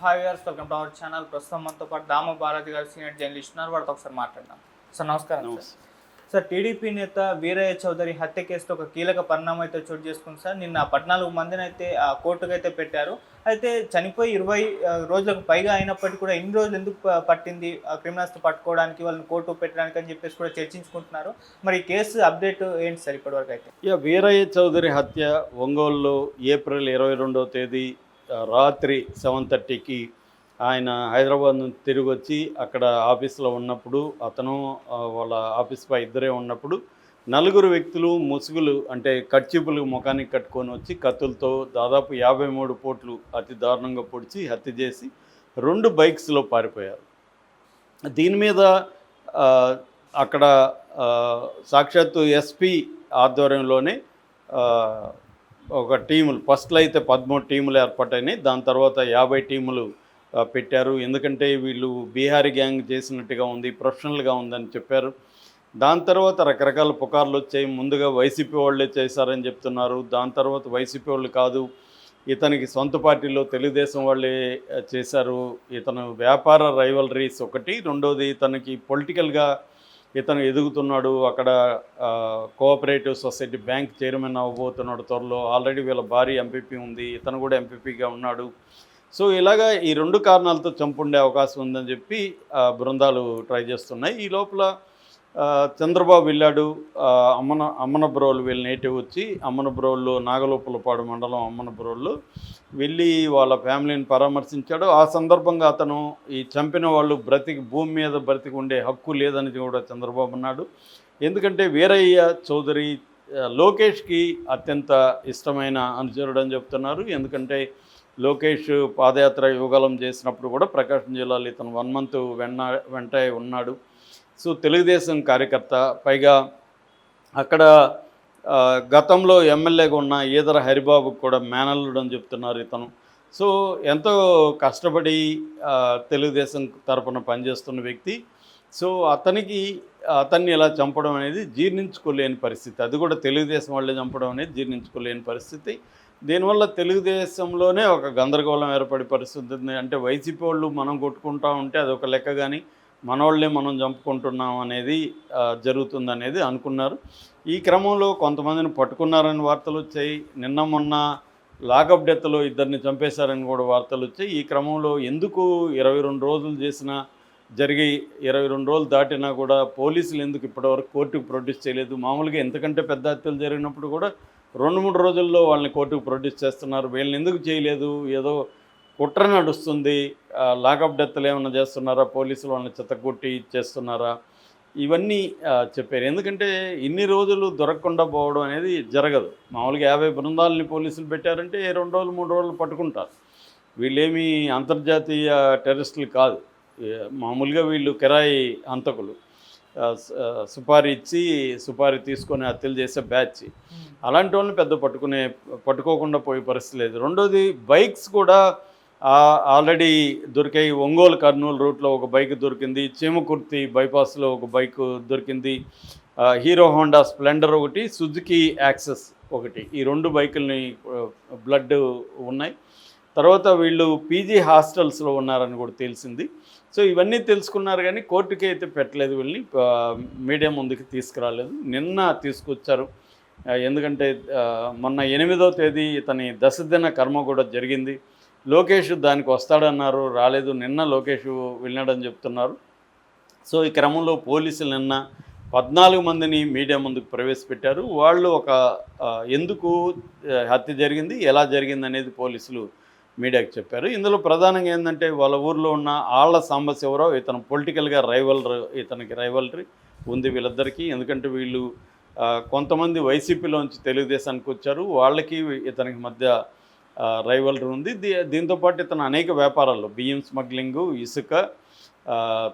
Hi viewers welcome to our channel ప్రస్తుతం మనతో పాటు దామ భారతి గారు సీనియర్ జర్నలిస్ట్ ఉన్నారు. వాడితో ఒకసారి మాట్లాడదాం. సార్ నమస్కారం సార్. టీడీపీ నేత వీరయ్య చౌదరి హత్య కేసుతో ఒక కీలక పరిణామం అయితే చోటు చేసుకుంది సార్. నిన్న పద్నాలుగు మందిని అయితే ఆ కోర్టుకు అయితే పెట్టారు. అయితే చనిపోయి ఇరవై రోజులకు పైగా అయినప్పటికీ కూడా ఎన్ని రోజులు ఎందుకు పట్టింది? క్రిమినల్స్ పట్టుకోవడానికి వాళ్ళని కోర్టు పెట్టడానికి అని చెప్పేసి కూడా చర్చించుకుంటున్నారు. మరి ఈ కేసు అప్డేట్ ఏంటి సార్ ఇప్పటివరకు అయితే? ఇక వీరయ్య చౌదరి హత్య ఒంగోలులో ఏప్రిల్ ఇరవై రెండవ తేదీ రాత్రి సెవెన్ థర్టీకి ఆయన హైదరాబాద్ నుంచి తిరిగి వచ్చి అక్కడ ఆఫీస్లో ఉన్నప్పుడు అతను వాళ్ళ ఆఫీస్ పై ఇద్దరే ఉన్నప్పుడు నలుగురు వ్యక్తులు ముసుగులు అంటే కర్చీపులు ముఖానికి కట్టుకొని వచ్చి కత్తులతో దాదాపు యాభై మూడు పోట్లు అతి దారుణంగా పొడిచి హత్య చేసి రెండు బైక్స్లో పారిపోయారు. దీని మీద అక్కడ సాక్షాత్తు ఎస్పీ ఆధ్వర్యంలోనే ఒక టీములు ఫస్ట్లో అయితే పదమూడు టీములు ఏర్పాటైనాయి. దాని తర్వాత యాభై టీములు పెట్టారు. ఎందుకంటే వీళ్ళు బీహారీ గ్యాంగ్ చేసినట్టుగా ఉంది ప్రొఫెషనల్గా ఉందని చెప్పారు. దాని తర్వాత రకరకాల పుకార్లు వచ్చాయి. ముందుగా వైసీపీ వాళ్ళే చేశారని చెప్తున్నారు. దాని తర్వాత వైసీపీ వాళ్ళు కాదు ఇతనికి సొంత పార్టీలో తెలుగుదేశం వాళ్ళే చేశారు. ఇతను వ్యాపార రైవలరీస్ ఒకటి. రెండోది ఇతనికి పొలిటికల్గా ఇతను ఎదుగుతున్నాడు అక్కడ కోఆపరేటివ్ సొసైటీ బ్యాంక్ చైర్మన్ అవ్వబోతున్నాడు త్వరలో. ఆల్రెడీ వీళ్ళ భార్య ఎంపీపీ ఉంది ఇతను కూడా ఎంపీపీగా ఉన్నాడు. సో ఇలాగా ఈ రెండు కారణాలతో చంపుండే అవకాశం ఉందని చెప్పి బృందాలు ట్రై చేస్తున్నాయి. ఈ లోపల చంద్రబాబు వెళ్ళాడు. అమ్మన అమ్మనబ్రోలు వీళ్ళ నేటివ్ వచ్చి అమ్మనబ్రోల్లో నాగలోపులపాడు మండలం అమ్మనబ్రోళ్ళు వెళ్ళి వాళ్ళ ఫ్యామిలీని పరామర్శించాడు. ఆ సందర్భంగా అతను ఈ చంపిన వాళ్ళు బ్రతికి భూమి మీద బ్రతికి ఉండే హక్కు లేదని కూడా చంద్రబాబు అన్నాడు. ఎందుకంటే వీరయ్య చౌదరి లోకేష్కి అత్యంత ఇష్టమైన అనుచరుడు అని చెప్తున్నారు. ఎందుకంటే లోకేష్ పాదయాత్ర యువగలం చేసినప్పుడు కూడా ప్రకాశం జిల్లాలో ఇతను వన్ మంత్ వెన్న వెంట ఉన్నాడు. సో తెలుగుదేశం కార్యకర్త పైగా అక్కడ గతంలో ఎమ్మెల్యేగా ఉన్న ఈదర హరిబాబుకు కూడా మేనల్లుడు అని చెప్తున్నారు ఇతను. సో ఎంతో కష్టపడి తెలుగుదేశం తరపున పనిచేస్తున్న వ్యక్తి. సో అతనికి అతన్ని ఇలా చంపడం అనేది జీర్ణించుకోలేని పరిస్థితి. అది కూడా తెలుగుదేశం వాళ్ళే చంపడం అనేది జీర్ణించుకోలేని పరిస్థితి. దీనివల్ల తెలుగుదేశంలోనే ఒక గందరగోళం ఏర్పడే పరిస్థితి ఉంది. అంటే వైసీపీ వాళ్ళు మనం కొట్టుకుంటా ఉంటే అది ఒక లెక్క కానీ మనోళ్ళే మనం చంపుకుంటున్నాం అనేది జరుగుతుందనేది అనుకున్నారు. ఈ క్రమంలో కొంతమందిని పట్టుకున్నారని వార్తలు వచ్చాయి. నిన్న మొన్న లాకప్ డెత్లో ఇద్దరిని చంపేశారని కూడా వార్తలు వచ్చాయి. ఈ క్రమంలో ఎందుకు ఇరవై రెండు రోజులు చేసిన జరిగి ఇరవై రెండు రోజులు దాటినా కూడా పోలీసులు ఎందుకు ఇప్పటివరకు కోర్టుకు ప్రొడ్యూస్ చేయలేదు? మామూలుగా ఎంతకంటే పెద్ద హత్యలు జరిగినప్పుడు కూడా రెండు మూడు రోజుల్లో వాళ్ళని కోర్టుకు ప్రొడ్యూస్ చేస్తున్నారు. వీళ్ళని ఎందుకు చేయలేదు? ఏదో కుట్ర నడుస్తుంది. లాకప్ డెత్లు ఏమైనా చేస్తున్నారా? పోలీసులు వాళ్ళని చెత్తకొట్టి చేస్తున్నారా? ఇవన్నీ చెప్పారు. ఎందుకంటే ఇన్ని రోజులు దొరకకుండా పోవడం అనేది జరగదు. మామూలుగా యాభై బృందాలని పోలీసులు పెట్టారంటే రెండు రోజులు మూడు రోజులు పట్టుకుంటారు. వీళ్ళేమీ అంతర్జాతీయ టెర్రరిస్టులు కాదు. మామూలుగా వీళ్ళు కిరాయి హంతకులు. సుపారీ ఇచ్చి సుపారీ తీసుకొని హత్యలు చేసే బ్యాచ్. అలాంటి వాళ్ళని పెద్ద పట్టుకునే పట్టుకోకుండా పోయే పరిస్థితి లేదు. రెండోది బైక్స్ కూడా ఆల్రెడీ దొరికాయి ఒంగోలు కర్నూలు రూట్లో ఒక బైక్ దొరికింది చీమకుర్తి బైపాస్లో ఒక బైక్ దొరికింది హీరో హోండా స్ప్లెండర్ ఒకటి సుజుకి యాక్సెస్ ఒకటి. ఈ రెండు బైకుల్ని బ్లడ్ ఉన్నాయి. తర్వాత వీళ్ళు పీజీ హాస్టల్స్లో ఉన్నారని కూడా తెలిసింది. సో ఇవన్నీ తెలుసుకున్నారు కానీ కోర్టుకి అయితే పెట్టలేదు వీళ్ళని. మీడియా ముందుకు తీసుకురాలేదు. నిన్న తీసుకొచ్చారు. ఎందుకంటే మొన్న ఎనిమిదో తేదీ ఇతని దశదిన కర్మ కూడా జరిగింది. లోకేష్ దానికి వస్తాడన్నారు రాలేదు నిన్న లోకేష్ వెళ్ళాడని చెప్తున్నారు. సో ఈ క్రమంలో పోలీసులు నిన్న పద్నాలుగు మందిని మీడియా ముందుకు ప్రవేశపెట్టారు. వాళ్ళు ఒక ఎందుకు హత్య జరిగింది ఎలా జరిగింది అనేది పోలీసులు మీడియాకి చెప్పారు. ఇందులో ప్రధానంగా ఏంటంటే వాళ్ళ ఊర్లో ఉన్న ఆళ్ళ సాంబశివరావు ఇతను పొలిటికల్గా రైవల్ ఇతనికి రైవలరీ ఉంది వీళ్ళిద్దరికీ. ఎందుకంటే వీళ్ళు కొంతమంది వైసీపీలోంచి తెలుగుదేశానికి వచ్చారు. వాళ్ళకి ఇతనికి మధ్య రైవలరీ ఉంది. దీ దీంతోపాటు ఇతను అనేక వ్యాపారాల్లో బియ్యం స్మగ్లింగు ఇసుక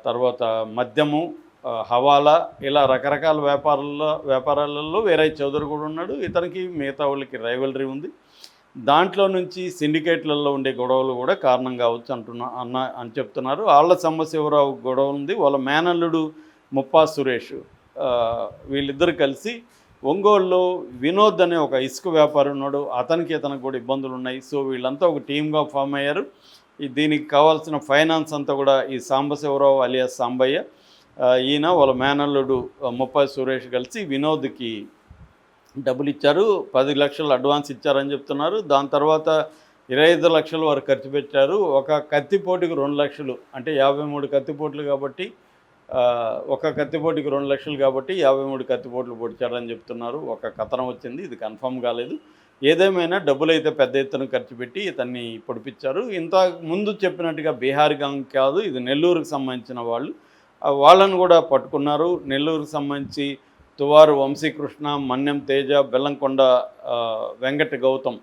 తర్వాత మద్యము హవాలా ఇలా రకరకాల వ్యాపారాల్లో వ్యాపారాలలో వేరే చౌదరి కూడా ఉన్నాడు. ఇతనికి మిగతా వాళ్ళకి రైవలరీ ఉంది. దాంట్లో నుంచి సిండికేట్లలో ఉండే గొడవలు కూడా కారణం కావచ్చు అంటున్నా అన్న అని చెప్తున్నారు. వాళ్ళ సమ్మశివరావు గొడవ ఉంది. వాళ్ళ మేనల్లుడు ముప్పా సురేష్ వీళ్ళిద్దరు కలిసి ఒంగోలులో వినోద్ అనే ఒక ఇసుక వ్యాపారి ఉన్నాడు. అతనికి అతనికి కూడా ఇబ్బందులు ఉన్నాయి. సో వీళ్ళంతా ఒక టీమ్గా ఫామ్ అయ్యారు. దీనికి కావాల్సిన ఫైనాన్స్ అంతా కూడా ఈ సాంబశివరావు అలియాస్ సాంబయ్య ఈయన వాళ్ళ మేనల్లుడు ముప్పై సురేష్ కలిసి వినోద్కి డబ్బులు ఇచ్చారు. పది లక్షలు అడ్వాన్స్ ఇచ్చారని చెప్తున్నారు. దాని తర్వాత ఇరవై ఐదు లక్షలు వారు ఖర్చు పెట్టారు. ఒక కత్తిపోటుకి రెండు లక్షలు అంటే యాభై మూడు కత్తిపోట్లు కాబట్టి ఒక కత్తిపోటుకి రెండు లక్షలు కాబట్టి యాభై మూడు కత్తిపోట్లు పొడిచారని చెప్తున్నారు. ఒక కథనం వచ్చింది ఇది కన్ఫర్మ్ కాలేదు. ఏదేమైనా డబ్బులు అయితే పెద్ద ఎత్తున ఖర్చు పెట్టి ఇతన్ని పొడిపించారు. ఇంత ముందు చెప్పినట్టుగా బీహార్ గాంగ్ కాదు ఇది నెల్లూరుకు సంబంధించిన వాళ్ళు. వాళ్ళను కూడా పట్టుకున్నారు. నెల్లూరుకు సంబంధించి తువారు వంశీకృష్ణ మన్యం తేజ బెల్లంకొండ వెంకట గౌతమ్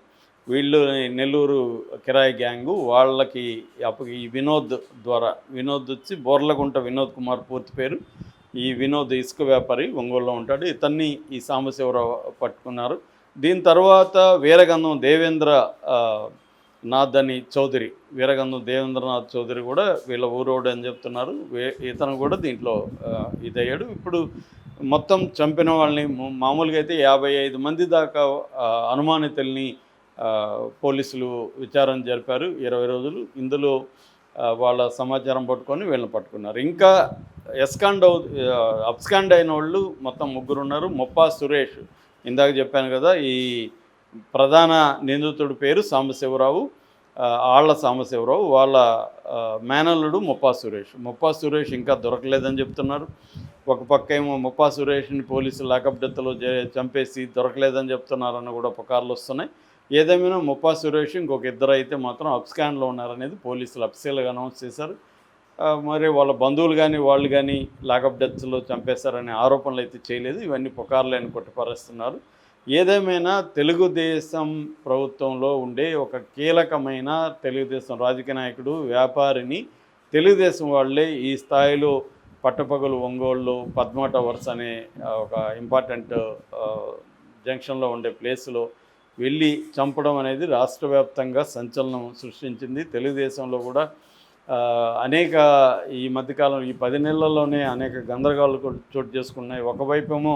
వీళ్ళు నెల్లూరు కిరాయి గ్యాంగు వాళ్ళకి అప్పుడు ఈ వినోద్ ద్వారా వినోద్ వచ్చి బోర్లగుంట వినోద్ కుమార్ పూర్తి పేరు. ఈ వినోద్ ఇసుక వ్యాపారి ఒంగోలులో ఉంటాడు. ఇతన్ని ఈ సాంబశివరావు పట్టుకున్నారు. దీని తర్వాత వీరగంధం దేవేంద్ర నాథ్ అని చౌదరి వీరగంధం దేవేంద్రనాథ్ చౌదరి కూడా వీళ్ళ ఊరోడు అని చెప్తున్నారు. వే- ఇతను కూడా దీంట్లో ఇదయ్యాడు. ఇప్పుడు మొత్తం చంపిన వాళ్ళని మామూలుగా అయితే యాభై ఐదు మంది దాకా అనుమానితుల్ని పోలీసులు విచారణ జరిపారు. ఇరవై రోజులు ఇందులో వాళ్ళ సమాచారం పట్టుకొని వీళ్ళని పట్టుకున్నారు. ఇంకా ఎస్కాండ్ అవు అబ్స్కాండ్ అయిన వాళ్ళు మొత్తం ముగ్గురు ఉన్నారు. మొప్పా సురేష్ ఇందాక చెప్పాను కదా ఈ ప్రధాన నిందితుడి పేరు సాంబశివరావు ఆళ్ళ సాంబశివరావు వాళ్ళ మేనల్లుడు ముప్పా సురేష్. ముప్పా సురేష్ ఇంకా దొరకలేదని చెప్తున్నారు. ఒక పక్క ఏమో ముప్పా సురేష్ని పోలీసులు లాకప్ డెత్లో చంపేసి దొరకలేదని చెప్తున్నారని కూడా పుకార్లు వస్తున్నాయి. ఏదేమైనా ముప్పా సురేష్ ఇంకొక ఇద్దరు అయితే మాత్రం అప్స్కాన్లో ఉన్నారనేది పోలీసులు అఫీషియల్గా అనౌన్స్ చేశారు. మరి వాళ్ళ బంధువులు కానీ వాళ్ళు కానీ లాకప్ డెత్స్లో చంపేశారనే ఆరోపణలు అయితే చేయలేదు. ఇవన్నీ పుకార్లేని కొట్టిపరుస్తున్నారు. ఏదేమైనా తెలుగుదేశం ప్రభుత్వంలో ఉండే ఒక కీలకమైన తెలుగుదేశం రాజకీయ నాయకుడు వ్యాపారిని తెలుగుదేశం వాళ్ళే ఈ స్థాయిలో పట్టపగలు ఒంగోలు పద్మ టవర్స్ అనే ఒక ఇంపార్టెంట్ జంక్షన్లో ఉండే ప్లేస్లో వెళ్ళి చంపడం అనేది రాష్ట్ర వ్యాప్తంగా సంచలనం సృష్టించింది. తెలుగుదేశంలో కూడా అనేక ఈ మధ్యకాలం ఈ పది నెలల్లోనే అనేక గందరగోళాలు కూడా చోటు చేసుకున్నాయి. ఒకవైపేమో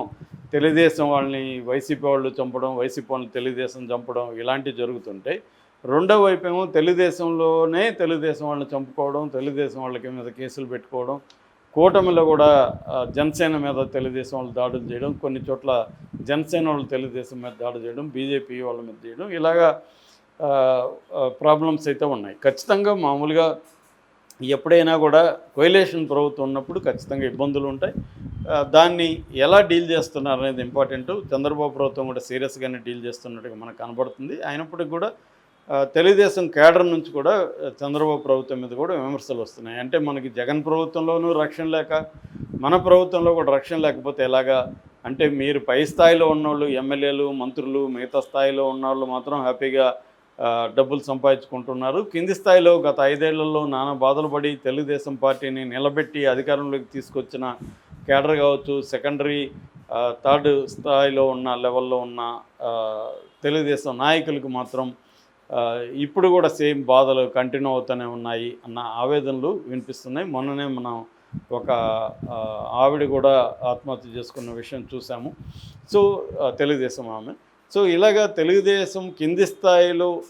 తెలుగుదేశం వాళ్ళని వైసీపీ వాళ్ళు చంపడం వైసీపీ వాళ్ళని తెలుగుదేశం చంపడం ఇలాంటివి జరుగుతుంటాయి. రెండో వైపేమో తెలుగుదేశంలోనే తెలుగుదేశం వాళ్ళని చంపుకోవడం తెలుగుదేశం వాళ్ళకి మీద కేసులు పెట్టుకోవడం కూటమిలో కూడా జనసేన మీద తెలుగుదేశం వాళ్ళు దాడులు చేయడం కొన్ని చోట్ల జనసేన వాళ్ళు తెలుగుదేశం మీద దాడి చేయడం బీజేపీ వాళ్ళ మీద చేయడం ఇలాగా ప్రాబ్లమ్స్ అయితే ఉన్నాయి. ఖచ్చితంగా మామూలుగా ఎప్పుడైనా కూడా కొయిలేషన్ ప్రభుత్వం ఉన్నప్పుడు ఖచ్చితంగా ఇబ్బందులు ఉంటాయి. దాన్ని ఎలా డీల్ చేస్తున్నారు అనేది ఇంపార్టెంట్ చంద్రబాబు ప్రభుత్వం కూడా సీరియస్గానే డీల్ చేస్తున్నట్టుగా మనకు కనబడుతుంది. అయినప్పటికీ కూడా తెలుగుదేశం కేడర్ నుంచి కూడా చంద్రబాబు ప్రభుత్వం మీద కూడా విమర్శలు వస్తున్నాయి. అంటే మనకి జగన్ ప్రభుత్వంలోనూ రక్షణ లేక మన ప్రభుత్వంలో కూడా రక్షణ లేకపోతే ఎలాగా అంటే మీరు పై స్థాయిలో ఉన్నోళ్ళు ఎమ్మెల్యేలు మంత్రులు మిగతా స్థాయిలో ఉన్నవాళ్ళు మాత్రం హ్యాపీగా డబ్బులు సంపాదించుకుంటున్నారు. కింది స్థాయిలో గత ఐదేళ్ళలో నానా బాధలు పడి తెలుగుదేశం పార్టీని నిలబెట్టి అధికారంలోకి తీసుకొచ్చిన కేడర్ కావచ్చు సెకండరీ థర్డ్ స్థాయిలో ఉన్న లెవెల్లో ఉన్న తెలుగుదేశం నాయకులకు మాత్రం ఇప్పుడు కూడా సేమ్ బాధలు కంటిన్యూ అవుతూనే ఉన్నాయి అన్న ఆవేదనలు వినిపిస్తున్నాయి. మొన్ననే మనం ఒక ఆవిడ కూడా ఆత్మహత్య చేసుకున్న విషయం చూసాము. సో తెలుగుదేశం ఆమె. సో ఇలాగా తెలుగుదేశం కింది స్థాయిలో